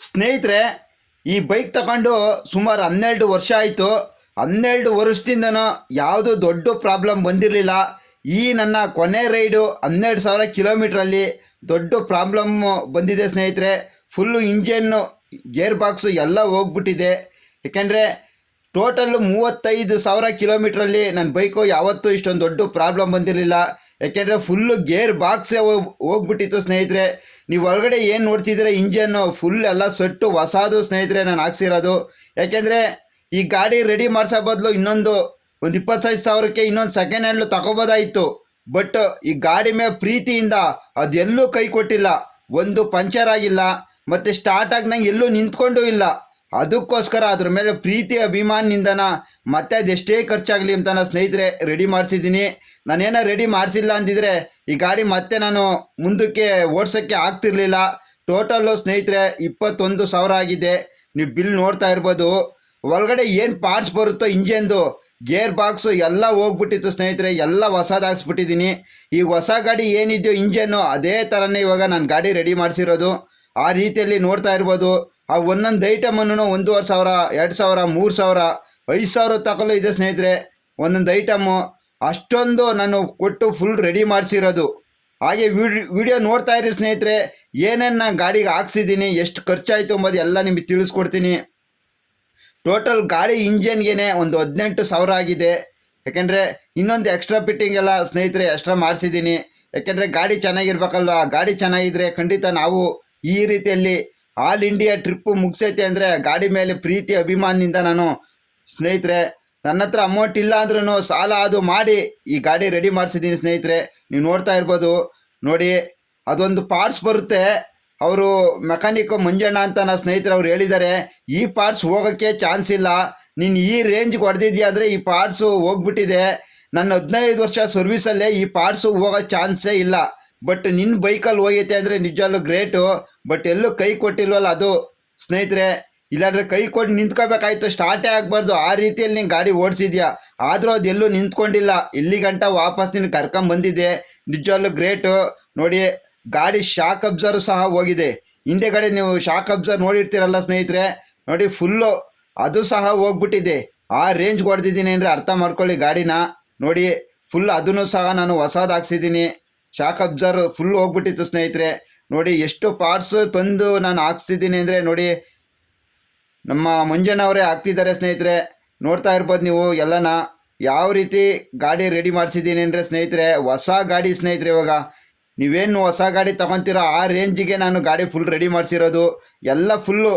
ಸ್ನೇಹಿತರೆ, ಈ ಬೈಕ್ ತಗೊಂಡು ಸುಮಾರು ಹನ್ನೆರಡು ವರ್ಷ ಆಯಿತು. ಹನ್ನೆರಡು ವರ್ಷದಿಂದನೂ ಯಾವುದೂ ದೊಡ್ಡ ಪ್ರಾಬ್ಲಮ್ ಬಂದಿರಲಿಲ್ಲ. ಈ ನನ್ನ ಕೊನೆ ರೈಡು ಹನ್ನೆರಡು ಸಾವಿರ ಕಿಲೋಮೀಟ್ರಲ್ಲಿ ದೊಡ್ಡ ಪ್ರಾಬ್ಲಮ್ ಬಂದಿದೆ ಸ್ನೇಹಿತರೆ. ಫುಲ್ಲು ಇಂಜನ್ನು ಗೇರ್ ಬಾಕ್ಸು ಎಲ್ಲ ಹೋಗ್ಬಿಟ್ಟಿದೆ. ಯಾಕೆಂದರೆ ಟೋಟಲ್ಲು ಮೂವತ್ತೈದು ಸಾವಿರ ಕಿಲೋಮೀಟ್ರಲ್ಲಿ ನನ್ನ ಬೈಕು ಯಾವತ್ತೂ ಇಷ್ಟೊಂದು ದೊಡ್ಡ ಪ್ರಾಬ್ಲಮ್ ಬಂದಿರಲಿಲ್ಲ. ಯಾಕೆಂದರೆ ಫುಲ್ಲು ಗೇರ್ ಬಾಕ್ಸೇ ಹೋಗ್, ಹೋಗ್ಬಿಟ್ಟಿತ್ತು ಸ್ನೇಹಿತರೆ. ನೀವು ಒಳಗಡೆ ಏನು ನೋಡ್ತಿದ್ದೀರ ಇಂಜನ್ನು ಫುಲ್ ಎಲ್ಲ ಸೆಟ್ಟು ಹೊಸಾದು ಸ್ನೇಹಿತರೆ ನಾನು ಹಾಕ್ಸಿರೋದು. ಯಾಕೆಂದರೆ ಈ ಗಾಡಿ ರೆಡಿ ಮಾಡಿಸೋ ಬದಲು ಇನ್ನೊಂದು ಒಂದು ಇಪ್ಪತ್ತೈದು ಸಾವಿರಕ್ಕೆ ಇನ್ನೊಂದು ಸೆಕೆಂಡ್ ಹ್ಯಾಂಡ್ಲು ತಗೋಬೋದಾಯಿತು. ಬಟ್ ಈ ಗಾಡಿ ಮೇಲೆ ಪ್ರೀತಿಯಿಂದ ಅದೆಲ್ಲೂ ಕೈ ಕೊಟ್ಟಿಲ್ಲ. ಒಂದು ಪಂಚರ್ ಆಗಿಲ್ಲ. ಮತ್ತು ಸ್ಟಾರ್ಟ್ ಆಗಿ ನಂಗೆ ಎಲ್ಲೂ ನಿಂತ್ಕೊಂಡು ಇಲ್ಲ. ಅದಕ್ಕೋಸ್ಕರ ಅದ್ರ ಮೇಲೆ ಪ್ರೀತಿ, ಅಭಿಮಾನದಿಂದನ ಮತ್ತೆ ಅದೆಷ್ಟೇ ಖರ್ಚಾಗಲಿ ಅಂತ ನಾನು ಸ್ನೇಹಿತರೆ ರೆಡಿ ಮಾಡಿಸಿದ್ದೀನಿ. ನಾನೇನೋ ರೆಡಿ ಮಾಡಿಸಿಲ್ಲ ಅಂದಿದ್ರೆ ಈ ಗಾಡಿ ಮತ್ತೆ ನಾನು ಮುಂದಕ್ಕೆ ಓಡಿಸೋಕ್ಕೆ ಆಗ್ತಿರ್ಲಿಲ್ಲ. ಟೋಟಲ್ಲು ಸ್ನೇಹಿತರೆ ಇಪ್ಪತ್ತೊಂದು ಸಾವಿರ ಆಗಿದೆ. ನೀವು ಬಿಲ್ ನೋಡ್ತಾ ಇರ್ಬೋದು. ಒಳಗಡೆ ಏನು ಪಾರ್ಟ್ಸ್ ಬರುತ್ತೋ ಇಂಜನ್ದು ಗೇರ್ ಬಾಕ್ಸು ಎಲ್ಲ ಹೋಗ್ಬಿಟ್ಟಿತ್ತು ಸ್ನೇಹಿತರೆ. ಎಲ್ಲ ಹೊಸದಾಗಿಸ್ಬಿಟ್ಟಿದ್ದೀನಿ. ಈ ಹೊಸ ಗಾಡಿ ಏನಿದೆಯೋ ಇಂಜನ್ನು ಅದೇ ಥರನೇ ಇವಾಗ ನಾನು ಗಾಡಿ ರೆಡಿ ಮಾಡಿಸಿರೋದು. ಆ ರೀತಿಯಲ್ಲಿ ನೋಡ್ತಾ ಇರ್ಬೋದು. ಆ ಒಂದೊಂದು ಐಟಮನ್ನು ಒಂದೂವರೆ ಸಾವಿರ, ಎರಡು ಸಾವಿರ, ಮೂರು ಸಾವಿರ, ಐದು ಸಾವಿರ ತಗೊಳ್ಳೋ ಇದೆ ಸ್ನೇಹಿತರೆ. ಒಂದೊಂದು ಐಟಮು ಅಷ್ಟೊಂದು ನಾನು ಕೊಟ್ಟು ಫುಲ್ ರೆಡಿ ಮಾಡಿಸಿರೋದು. ಹಾಗೆ ವಿಡಿಯೋ ನೋಡ್ತಾ ಇರಿ ಸ್ನೇಹಿತರೆ. ಏನೇನು ನಾನು ಗಾಡಿಗೆ ಹಾಕ್ಸಿದ್ದೀನಿ, ಎಷ್ಟು ಖರ್ಚಾಯಿತು ಅಂಬೋದು ಎಲ್ಲ ನಿಮಗೆ ತಿಳಿಸ್ಕೊಡ್ತೀನಿ. ಟೋಟಲ್ ಗಾಡಿ ಇಂಜನ್ಗೆ ಒಂದು ಹದಿನೆಂಟು ಸಾವಿರ ಆಗಿದೆ. ಯಾಕೆಂದರೆ ಇನ್ನೊಂದು ಎಕ್ಸ್ಟ್ರಾ ಫಿಟ್ಟಿಂಗ್ ಎಲ್ಲ ಸ್ನೇಹಿತರೆ ಎಕ್ಸ್ಟ್ರಾ ಮಾಡಿಸಿದ್ದೀನಿ. ಯಾಕೆಂದರೆ ಗಾಡಿ ಚೆನ್ನಾಗಿರ್ಬೇಕಲ್ವ? ಗಾಡಿ ಚೆನ್ನಾಗಿದ್ರೆ ಖಂಡಿತ ನಾವು ಈ ರೀತಿಯಲ್ಲಿ ಆಲ್ ಇಂಡಿಯಾ ಟ್ರಿಪ್ಪು ಮುಗಿಸೈತೆ ಅಂದರೆ ಗಾಡಿ ಮೇಲೆ ಪ್ರೀತಿ ಅಭಿಮಾನದಿಂದ ನಾನು ಸ್ನೇಹಿತರೆ, ನನ್ನ ಹತ್ರ ಅಮೌಂಟ್ ಇಲ್ಲ ಅಂದ್ರೂ ಸಾಲ ಅದು ಮಾಡಿ ಈ ಗಾಡಿ ರೆಡಿ ಮಾಡಿಸಿದ್ದೀನಿ ಸ್ನೇಹಿತರೆ. ನೀವು ನೋಡ್ತಾ ಇರ್ಬೋದು. ನೋಡಿ, ಅದೊಂದು ಪಾರ್ಟ್ಸ್ ಬರುತ್ತೆ. ಅವರು ಮೆಕ್ಯಾನಿಕ್ ಮಂಜಣ್ಣ ಅಂತ ನನ್ನ ಸ್ನೇಹಿತರು ಅವ್ರು ಹೇಳಿದ್ದಾರೆ. ಈ ಪಾರ್ಟ್ಸ್ ಹೋಗೋಕ್ಕೆ ಚಾನ್ಸ್ ಇಲ್ಲ. ನೀನು ಈ ರೇಂಜ್ಗೆ ಹೊಡೆದಿದ್ಯಾ ಅಂದರೆ ಈ ಪಾರ್ಟ್ಸು ಹೋಗ್ಬಿಟ್ಟಿದೆ. ನನ್ನ ಹದಿನೈದು ವರ್ಷ ಸರ್ವಿಸಲ್ಲೇ ಈ ಪಾರ್ಟ್ಸು ಹೋಗೋ ಚಾನ್ಸೇ ಇಲ್ಲ. ಬಟ್ ನಿನ್ನ ಬೈಕಲ್ಲಿ ಹೋಗೈತೆ ಅಂದರೆ ನಿಜವಾಗ್ಲೂ ಗ್ರೇಟು ಬಟ್ ಎಲ್ಲೂ ಕೈ ಕೊಟ್ಟಿಲ್ವಲ್ಲ ಅದು? ಸ್ನೇಹಿತರೆ, ಇಲ್ಲಾಂದ್ರೆ ಕೈ ಕೊಟ್ಟು ನಿಂತ್ಕೋಬೇಕಾಯ್ತು. ಸ್ಟಾರ್ಟೇ ಆಗಬಾರ್ದು. ಆ ರೀತಿಯಲ್ಲಿ ನೀನು ಗಾಡಿ ಓಡಿಸಿದ್ಯಾ? ಆದರೂ ಎಲ್ಲೂ ನಿಂತ್ಕೊಂಡಿಲ್ಲ. ಇಲ್ಲಿ ಗಂಟ ವಾಪಸ್ ನೀನು ಕರ್ಕೊಂಬಂದಿದೆ ನಿಜವಾಗ್ಲೂ ಗ್ರೇಟು ನೋಡಿ, ಗಾಡಿ ಶಾಕ್ ಅಬ್ಸರ್ವ್ ಸಹ ಹೋಗಿದೆ. ಹಿಂದೆಗಡೆ ನೀವು ಶಾಕ್ ಅಬ್ಸರ್ವ್ ನೋಡಿರ್ತೀರಲ್ಲ ಸ್ನೇಹಿತರೆ? ನೋಡಿ ಫುಲ್ಲು ಅದು ಸಹ ಹೋಗ್ಬಿಟ್ಟಿದೆ. ಆ ರೇಂಜ್ ಹೊಡೆದಿದ್ದೀನಿ ಅಂದರೆ ಅರ್ಥ ಮಾಡ್ಕೊಳ್ಳಿ ಗಾಡಿನ. ನೋಡಿ ಫುಲ್ ಅದನ್ನು ಸಹ ನಾನು ಹೊಸದು ಹಾಕ್ಸಿದ್ದೀನಿ ಶಾಕ್ ಅಬ್ಸರ್ವ್ ಫುಲ್ ಹೋಗ್ಬಿಟ್ಟಿತ್ತು ಸ್ನೇಹಿತರೆ. ನೋಡಿ ಎಷ್ಟು ಪಾರ್ಟ್ಸ್ ತಂದು ನಾನು ಹಾಕ್ಸ್ತಿದ್ದೀನಿ ಅಂದರೆ ನೋಡಿ, ನಮ್ಮ ಮಂಜಣ್ಣವರೇ ಹಾಕ್ತಿದ್ದಾರೆ ಸ್ನೇಹಿತರೆ. ನೋಡ್ತಾ ಇರ್ಬೋದು ನೀವು ಎಲ್ಲನ. ಯಾವ ರೀತಿ ಗಾಡಿ ರೆಡಿ ಮಾಡಿಸಿದ್ದೀನಿ ಅಂದರೆ ಸ್ನೇಹಿತರೆ, ಹೊಸ ಗಾಡಿ ಸ್ನೇಹಿತರೆ ಇವಾಗ. ನೀವೇನು ಹೊಸ ಗಾಡಿ ತಗೊತೀರೋ ಆ ರೇಂಜಿಗೆ ನಾನು ಗಾಡಿ ಫುಲ್ ರೆಡಿ ಮಾಡಿಸಿರೋದು. ಎಲ್ಲ ಫುಲ್ಲು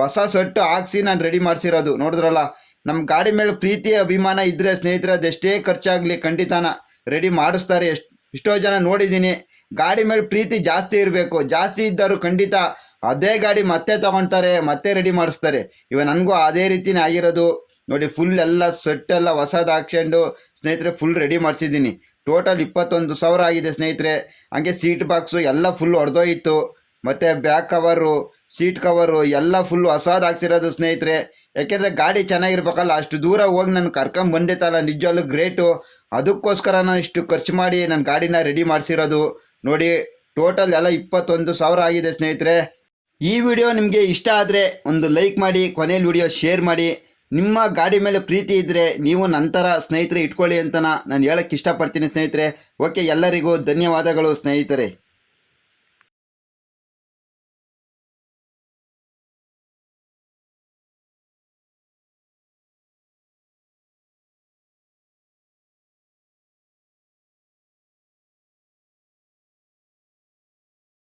ಹೊಸ ಸೆಟ್ಟು ಹಾಕ್ಸಿ ನಾನು ರೆಡಿ ಮಾಡಿಸಿರೋದು. ನೋಡಿದ್ರಲ್ಲ ನಮ್ಮ ಗಾಡಿ ಮೇಲೆ ಪ್ರೀತಿ, ಅಭಿಮಾನ ಇದ್ದರೆ ಸ್ನೇಹಿತರೆ ಅದೆಷ್ಟೇ ಖರ್ಚಾಗಲಿ ಖಂಡಿತನ ರೆಡಿ ಮಾಡಿಸ್ತಾರೆ ಎಷ್ಟು ಎಷ್ಟೋ ಜನ ನೋಡಿದ್ದೀನಿ, ಗಾಡಿ ಮೇಲೆ ಪ್ರೀತಿ ಜಾಸ್ತಿ ಇರಬೇಕು, ಜಾಸ್ತಿ ಇದ್ದರು ಖಂಡಿತ ಅದೇ ಗಾಡಿ ಮತ್ತೆ ತಗೊಳ್ತಾರೆ, ಮತ್ತೆ ರೆಡಿ ಮಾಡಿಸ್ತಾರೆ. ಇವ ನನಗೂ ಅದೇ ರೀತಿನೇ ಆಗಿರೋದು. ನೋಡಿ ಫುಲ್ ಎಲ್ಲ ಸೆಟ್ ಎಲ್ಲ ಹೊಸದು ಹಾಕ್ಸ್ಕೊಂಡು ಸ್ನೇಹಿತರೆ ಫುಲ್ ರೆಡಿ ಮಾಡಿಸಿದ್ದೀನಿ. ಟೋಟಲ್ ಇಪ್ಪತ್ತೊಂದು ಸಾವಿರ ಆಗಿದೆ ಸ್ನೇಹಿತರೆ. ಹಂಗೆ ಸೀಟ್ ಬಾಕ್ಸು ಎಲ್ಲ ಫುಲ್ ಹೊಡೆದೋಯಿತ್ತು ಮತ್ತು ಬ್ಯಾಕ್ ಕವರು ಸೀಟ್ ಕವರು ಎಲ್ಲ ಫುಲ್ ಹೊಸದು ಹಾಕ್ಸಿರೋದು ಸ್ನೇಹಿತರೆ. ಯಾಕೆಂದರೆ ಗಾಡಿ ಚೆನ್ನಾಗಿರ್ಬೇಕಲ್ಲ, ಅಷ್ಟು ದೂರ ಹೋಗಿ ನಾನು ಕರ್ಕೊಂಡ್ ಬಂದಿತ್ತಲ್ಲ ನಿಜವಾಗ್ಲೂ ಗ್ರೇಟು ಅದಕ್ಕೋಸ್ಕರ ನಾನು ಇಷ್ಟು ಖರ್ಚು ಮಾಡಿ ನನ್ನ ಗಾಡಿನ ರೆಡಿ ಮಾಡಿಸಿರೋದು. ನೋಡಿ ಟೋಟಲ್ ಎಲ್ಲ ಇಪ್ಪತ್ತೊಂದು ಸಾವಿರ ಆಗಿದೆ ಸ್ನೇಹಿತರೆ. ಈ ವಿಡಿಯೋ ನಿಮಗೆ ಇಷ್ಟ ಆದರೆ ಒಂದು ಲೈಕ್ ಮಾಡಿ ಕೊನೆಯಲ್ಲಿ ವಿಡಿಯೋ ಶೇರ್ ಮಾಡಿ. ನಿಮ್ಮ ಗಾಡಿ ಮೇಲೆ ಪ್ರೀತಿ ಇದ್ದರೆ ನೀವು ನಂತರ ಸ್ನೇಹಿತರೆ ಇಟ್ಕೊಳ್ಳಿ ಅಂತ ನಾನು ಹೇಳಕ್ಕೆ ಇಷ್ಟಪಡ್ತೀನಿ ಸ್ನೇಹಿತರೆ. ಓಕೆ ಎಲ್ಲರಿಗೂ ಧನ್ಯವಾದಗಳು ಸ್ನೇಹಿತರೆ.